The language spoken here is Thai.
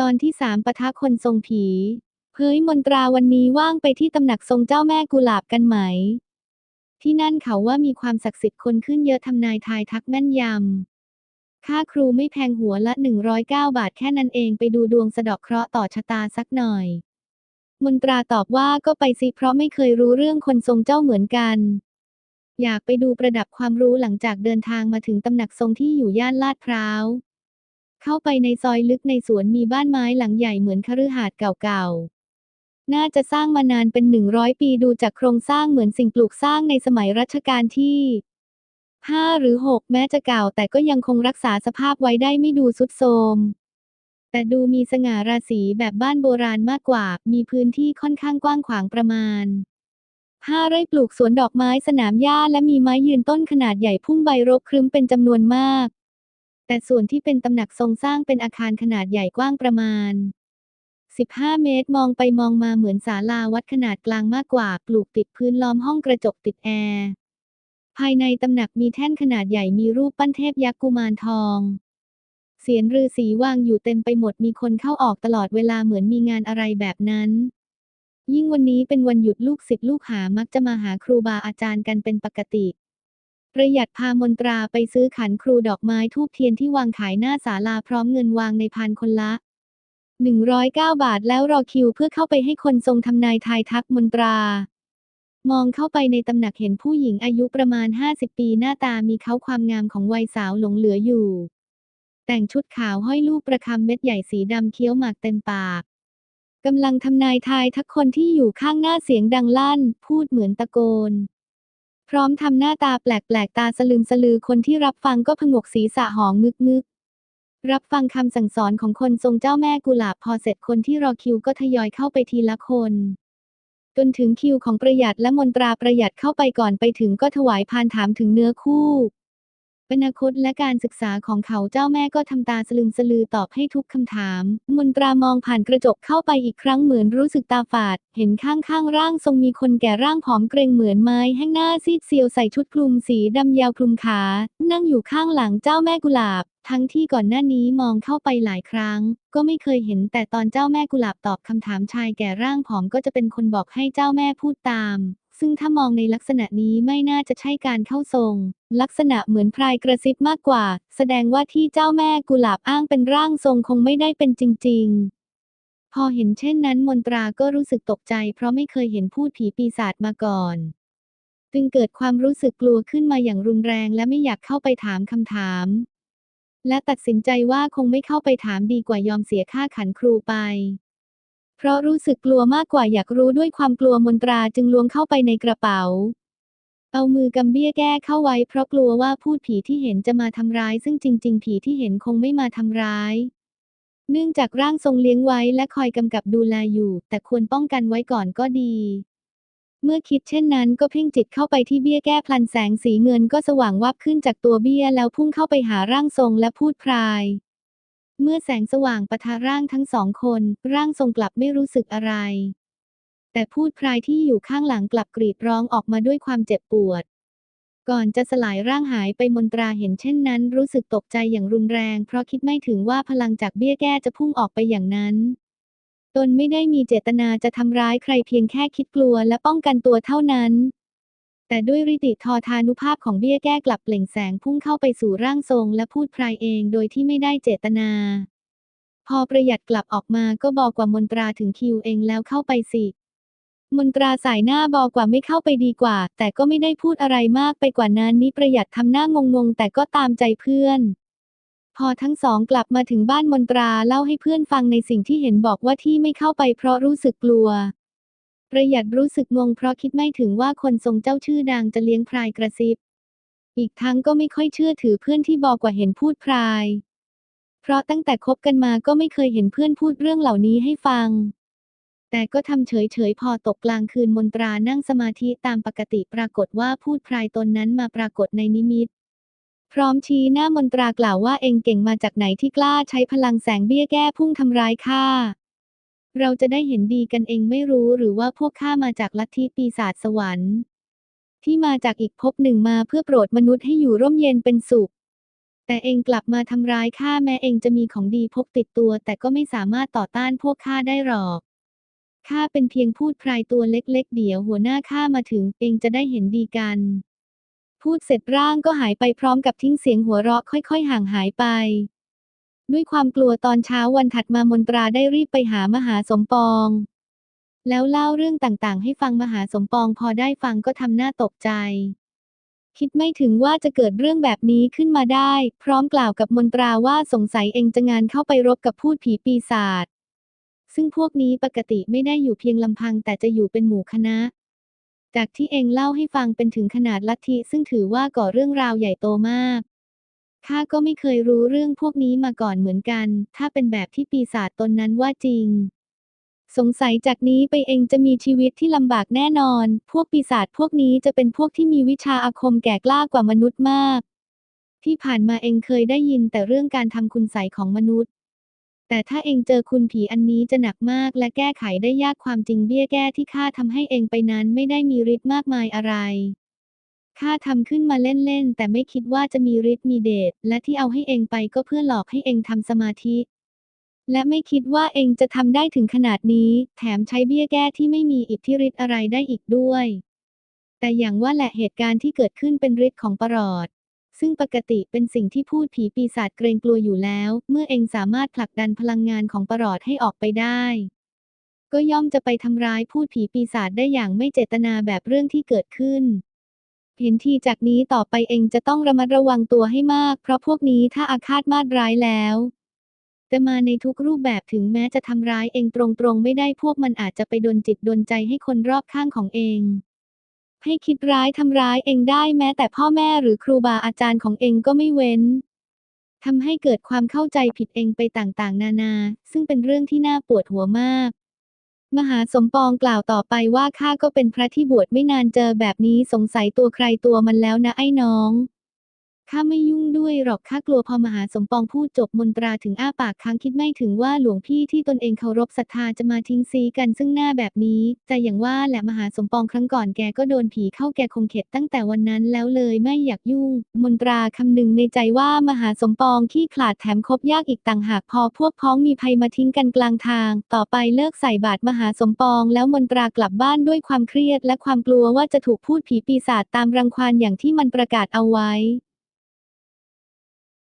ตอนที่สามปะทะคนทรงผีเฮ้ยมนตราวันนี้ว่างไปที่ตำหนักทรงเจ้าแม่กุหลาบกันไหม ที่นั่นเขาว่ามีความศักดิ์สิทธิ์คนขึ้นเยอะทำนายทายทักแม่นยำ ค่าครูไม่แพงหัวละ 109 บาทแค่นั้นเองไปดูดวงสะดาะเคราะห์ต่อชะตาสักหน่อย มนตราตอบว่าก็ไปสิเพราะไม่เคยรู้เรื่องคนทรงเจ้าเหมือนกัน อยากไปดูประดับความรู้หลังจากเดินทางมาถึงตำหนักทรงที่อยู่ย่านลาดพร้าว เข้าไปในซอยลึกในสวนมีบ้านไม้หลังใหญ่เหมือนคฤหาสน์เก่าๆ น่าจะสร้างมานานเป็น100ปีดูจากโครงสร้างเหมือนสิ่งปลูกสร้างในสมัยรัชกาลที่5หรือ6แม้จะเก่าแต่ก็ยังคงรักษาสภาพไว้ได้ไม่ดูสุดโทรมแต่ดูมีสง่าราศีแบบบ้านโบราณมากกว่า มีพื้นที่ค่อนข้างกว้างขวางประมาณ5ไร่ปลูกสวนดอกไม้สนามหญ้าและมีไม้ยืนต้นขนาดใหญ่พุ่งใบรกครึ้มเป็นจำนวนมาก แต่ส่วนที่เป็นตำหนักทรงสร้างเป็นอาคารขนาดใหญ่กว้างประมาณ 15 เมตรมองไปมองมาเหมือนศาลาวัดขนาดกลางมากกว่า ปลูกติดพื้นล้อมห้องกระจกติดแอร์ ภายในตำหนักมีแท่นขนาดใหญ่มีรูปปั้นเทพยักษ์กุมารทองเสียนฤาษีวางอยู่เต็มไปหมดมีคนเข้าออกตลอดเวลาเหมือนมีงานอะไรแบบนั้น ยิ่งวันนี้เป็นวันหยุดลูกศิษย์ลูกหามักจะมาหาครูบาอาจารย์กันเป็นปกติ ประหยัดพามนตราไปซื้อขันครูดอกไม้ทูบเทียนที่วางขายหน้าศาลาพร้อมเงินวางในพานคนละ 109 บาทแล้วรอคิวเพื่อเข้าไปให้คนทรงทำนายทายทักมนตรา มองเข้าไปในตำหนักเห็นผู้หญิงอายุประมาณ 50 ปีหน้าตามีเขาความงามของวัยสาวหลงเหลืออยู่ แต่งชุดขาวห้อยลูกประคำเม็ดใหญ่สีดำเคี้ยวหมากเต็มปากกำลังทำนายทายทักคนที่อยู่ข้างหน้าเสียงดังลั่น พูดเหมือนตะโกน พร้อมทำหน้าตาแปลกๆ ตาสลึมสลือคนที่รับฟังก็ผงกศีรษะหองมึกมึกรับฟังคำสั่งสอนของคนทรงเจ้าแม่กุหลาบพอเสร็จคนที่รอคิวก็ทยอยเข้าไปทีละคน จนถึงคิวของประหยัดและมนตราประหยัดเข้าไปก่อนไปถึงก็ถวายพานถามถึงเนื้อคู่ อนาคตและการศึกษาของเขาเจ้าแม่ก็ทำตาสลึมสลือตอบให้ทุกคำถาม มนตรามองผ่านกระจกเข้าไปอีกครั้งเหมือนรู้สึกตาฝาด เห็นข้างๆร่างทรงมีคนแก่ร่างผอมเกรงเหมือนไม้แห้งหน้าซีดเซียวใส่ชุดคลุมสีดำยาวคลุมขา นั่งอยู่ข้างหลังเจ้าแม่กุหลาบ ทั้งที่ก่อนหน้านี้มองเข้าไปหลายครั้ง ก็ไม่เคยเห็นแต่ตอนเจ้าแม่กุหลาบตอบคำถามชายแก่ร่างผอมก็จะเป็นคนบอกให้เจ้าแม่พูดตาม ซึ่งถ้ามองในลักษณะนี้ไม่น่าจะใช่การเข้าทรง ลักษณะเหมือนพรายกระซิบมากกว่า แสดงว่าที่เจ้าแม่กุหลาบอ้างเป็นร่างทรงคงไม่ได้เป็นจริง ๆ พอเห็นเช่นนั้นมนตราก็รู้สึกตกใจ เพราะไม่เคยเห็นพูดผีปีศาจมาก่อน จึงเกิดความรู้สึกกลัวขึ้นมาอย่างรุนแรง และไม่อยากเข้าไปถามคำถาม และตัดสินใจว่าคงไม่เข้าไปถามดีกว่ายอมเสียค่าขันครูไป เพราะรู้สึกกลัวมากกว่าอยากรู้ด้วยความกลัวมนตราจึงล้วงเข้าไปในกระเป๋า เอามือกำเบี้ยแก้เข้าไว้เพราะกลัวว่าพูดผีที่เห็นจะมาทำร้าย ซึ่งจริง ๆ ผีที่เห็นคงไม่มาทำร้าย เนื่องจากร่างทรงเลี้ยงไว้และคอยกำกับดูแลอยู่ แต่ควรป้องกันไว้ก่อนก็ดีเมื่อคิดเช่นนั้นก็เพ่งจิตเข้าไปที่เบี้ยแก้พลันแสงสีเงินก็สว่างวับขึ้นจากตัวเบี้ยแล้วพุ่งเข้าไปหาร่างทรงและพูดพราย เมื่อแสงสว่างปะทะร่างทั้งสองคน ร่างทรงกลับไม่รู้สึกอะไร แต่พูดพรายที่อยู่ข้างหลังกลับกรีดร้องออกมาด้วยความเจ็บปวด ก่อนจะสลายร่างหายไปมนตราเห็นเช่นนั้นรู้สึกตกใจอย่างรุนแรง เพราะคิดไม่ถึงว่าพลังจากเบี้ยแก้จะพุ่งออกไปอย่างนั้น ตนไม่ได้มีเจตนาจะทำร้ายใครเพียงแค่คิดกลัวและป้องกันตัวเท่านั้น แต่ด้วยริติทอทานุภาพของเบี้ยแก้กลับเปล่งแสงพุ่งเข้าไปสู่ร่างทรงและพูดพรายเองโดยที่ไม่ได้เจตนา พอประหยัดกลับออกมาก็บอกกว่ามนตราถึงคิวเองแล้วเข้าไปสิ มนตราสายหน้าบอกกว่าไม่เข้าไปดีกว่า แต่ก็ไม่ได้พูดอะไรมากไปกว่านั้นนี่ประหยัดทำหน้างงๆแต่ก็ตามใจเพื่อนพอทั้งสองกลับมาถึงบ้านมนตราเล่าให้เพื่อนฟังในสิ่งที่เห็นบอกว่าที่ไม่เข้าไปเพราะรู้สึกกลัว ประหยัดรู้สึกงงเพราะคิดไม่ถึงว่าคนทรงเจ้าชื่อดังจะเลี้ยงพรายกระซิบ อีกทั้งก็ไม่ค่อยเชื่อถือเพื่อนที่บอกกว่าเห็นพูดพราย เพราะตั้งแต่คบกันมาก็ไม่เคยเห็นเพื่อนพูดเรื่องเหล่านี้ให้ฟัง แต่ก็ทำเฉยๆพอตกกลางคืนมนตรานั่งสมาธิตามปกติปรากฏว่าพูดพรายตนนั้นมาปรากฏในนิมิต พร้อมชี้หน้ามนตรากล่าวว่าเองเก่งมาจากไหนที่กล้าใช้พลังแสงเบี้ยแก้พุ่งทำร้ายข้า เราจะได้เห็นดีกันเองไม่รู้หรือว่าพวกข้ามาจากลัทธิปีศาจสวรรค์ ที่มาจากอีกภพหนึ่งมาเพื่อโปรดมนุษย์ให้อยู่ร่มเย็นเป็นสุข แต่เองกลับมาทำร้ายข้าแม้เองจะมีของดีพกติดตัว แต่ก็ไม่สามารถต่อต้านพวกข้าได้หรอกข้าเป็นเพียงพูดพรายตัวเล็กๆ เดี๋ยวหัวหน้าข้ามาถึงเองจะได้เห็นดีกัน พูดเสร็จร่างก็หายไปพร้อมกับทิ้งเสียงหัวเราะค่อยๆ ห่างหายไป ด้วยความกลัวตอนเช้าวันถัดมามนตราได้รีบไปหามหาสมปอง แล้วเล่าเรื่องต่างๆ ให้ฟังมหาสมปองพอได้ฟังก็ทำหน้าตกใจ คิดไม่ถึงว่าจะเกิดเรื่องแบบนี้ขึ้นมาได้ พร้อมกล่าวกับมนตราว่าสงสัยเองจะงานเข้าไปรบกับพูดผีปีศาจซึ่งพวกนี้ปกติไม่ได้อยู่เพียงลำพังแต่จะอยู่เป็นหมู่คณะ จากที่เองเล่าให้ฟังเป็นถึงขนาดลัทธิซึ่งถือว่าก่อเรื่องราวใหญ่โตมาก ข้าก็ไม่เคยรู้เรื่องพวกนี้มาก่อนเหมือนกัน ถ้าเป็นแบบที่ปีศาจตนนั้นว่าจริง สงสัยจากนี้ไปเองจะมีชีวิตที่ลำบากแน่นอน พวกปีศาจพวกนี้จะเป็นพวกที่มีวิชาอาคมแก่กล้ากว่ามนุษย์มาก ที่ผ่านมาเองเคยได้ยินแต่เรื่องการทำคุณใสของมนุษย์ แต่ถ้าเองเจอคุณผีอันนี้จะหนักมากและแก้ไขได้ยากความจริงเบี้ยแก้ที่ข้าทำให้เองไปนั้นไม่ได้มีฤทธิ์มากมายอะไร ข้าทำขึ้นมาเล่นๆ แต่ไม่คิดว่าจะมีฤทธิ์มีเดช และที่เอาให้เองไปก็เพื่อหลอกให้เองทำสมาธิ และไม่คิดว่าเองจะทำได้ถึงขนาดนี้ แถมใช้เบี้ยแก้ที่ไม่มีอิทธิฤทธิ์อะไรได้อีกด้วย แต่อย่างว่าแหละเหตุการณ์ที่เกิดขึ้นเป็นฤทธิ์ของประหลอด ซึ่งปกติเป็นสิ่งที่พูดผีปีศาจเกรงกลัวอยู่แล้ว เมื่อเองสามารถผลักดันพลังงานของประหลอดให้ออกไปได้ก็ย่อมจะไปทำร้ายพูดผีปีศาจได้อย่างไม่เจตนาแบบเรื่องที่เกิดขึ้น เห็นทีจากนี้ต่อไปเองจะต้องระมัดระวังตัวให้มาก เพราะพวกนี้ถ้าอาฆาตมาดร้ายแล้วจะมาในทุกรูปแบบถึงแม้จะทำร้ายเองตรงๆ ไม่ได้พวกมันอาจจะไปดนจิตดนใจให้คนรอบข้างของเอง ให้คิดร้ายทำร้ายเองได้แม้แต่พ่อแม่หรือครูบาอาจารย์ของเองก็ไม่เว้นทำให้เกิดความเข้าใจผิดเองไปต่างๆ นานา ซึ่งเป็นเรื่องที่น่าปวดหัวมาก มหาสมปองกล่าวต่อไปว่าข้าก็เป็นพระที่บวชไม่นานเจอแบบนี้สงสัยตัวใครตัวมันแล้วนะไอ้น้อง ข้าไม่ยุ่งด้วยหรอกข้ากลัวพอมหาสมปองพูดจบมนตราถึงอ้าปากค้างคิดไม่ถึงว่าหลวงพี่ที่ตนเองเคารพศรัทธาจะมาทิ้งซีกันซึ่งหน้าแบบนี้แต่อย่างว่าแหละมหาสมปองครั้งก่อนแกก็โดนผีเข้าแกคงเข็ดตั้งแต่วันนั้นแล้วเลยไม่อยากยุ่ง มนตราคำนึงในใจว่ามหาสมปองขี้ขลาดแถมคบยากอีกต่างหากพอพวกพ้องมีภัยมาทิ้งกันกลางทาง ต่อไปเลิกใส่บาตรมหาสมปอง แล้วมนตรากลับบ้านด้วยความเครียดและความกลัวว่าจะถูกพูดผีปีศาจตามรังควานอย่างที่มันประกาศเอาไว้